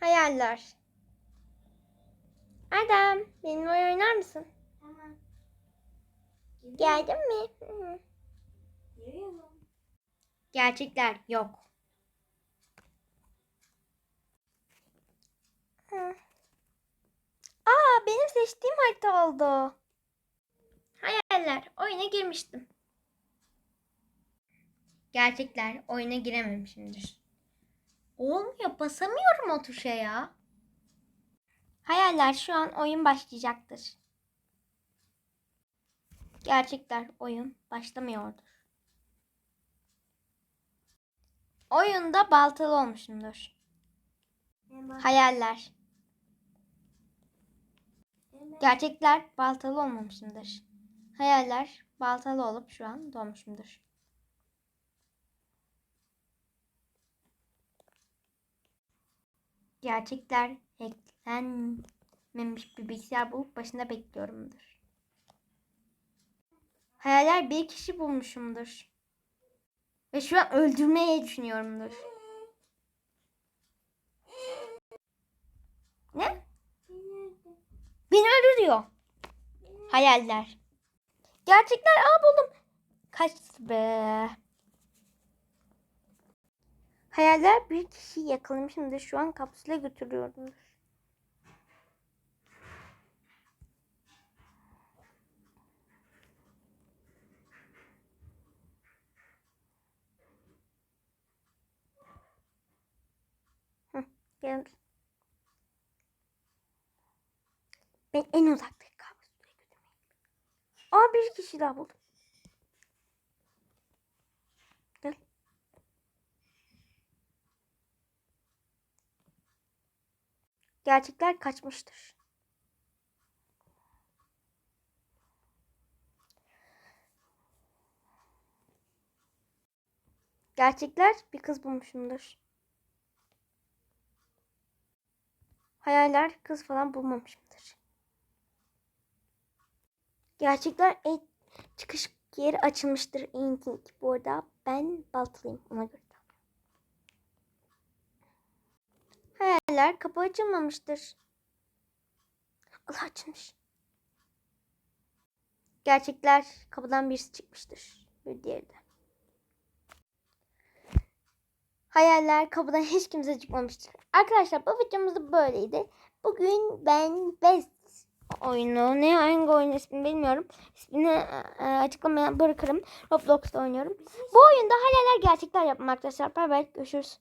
Hayaller. Adam, benimle oyun oynar mısın? Tamam. Geldin mi? Hı hı. Geliyorum. Gerçekler yok. Hı. Aa, benim seçtiğim harita oldu. Hayaller, oyuna girmiştim. Gerçekler, oyuna girememişimdir. Olmuyor, basamıyorum o tuşa ya. Hayaller, şu an oyun başlayacaktır. Gerçekler, oyun başlamıyordur. Oyunda baltalı olmuşumdur. Hayaller. Gerçekler baltalı olmamışımdır. Hayaller baltalı olup şu an doğmuşumdur. Gerçekler hacklenmemiş bir bilgisayar bulup başında bekliyorumdur. Hayaller bir kişi bulmuşumdur. Ve şu an öldürmeye düşünüyorumdur. Ne? Beni öldürüyor. Hayaller. Gerçekler aa buldum. Kaçtı be. Hayaller bir kişiyi yakalamışımdır. Şu an kapsüle götürüyorum. Hı, gel. Ben en uzaktaki götürmeyeyim. Aa bir kişi daha buldum. Gerçekler kaçmıştır. Gerçekler bir kız bulmuşumdur. Hayaller kız falan bulmamışımdır. Gerçekler en çıkış yeri açılmıştır. Inking. Bu arada ben baltalıyım ona göre. Hayaller kapı açılmamıştır. Allah açılmış. Gerçekler kapıdan birisi çıkmıştır. Bir diğeri de. Hayaller kapıdan hiç kimse çıkmamıştır. Arkadaşlar bu videomuz da böyleydi. Bugün ben Best oyunu ne hangi oyun ismini bilmiyorum. İsmini e, açıklamaya bırakırım. Roblox'ta oynuyorum. Bu oyunda hayaller gerçekler arkadaşlar. Bye bye görüşürüz.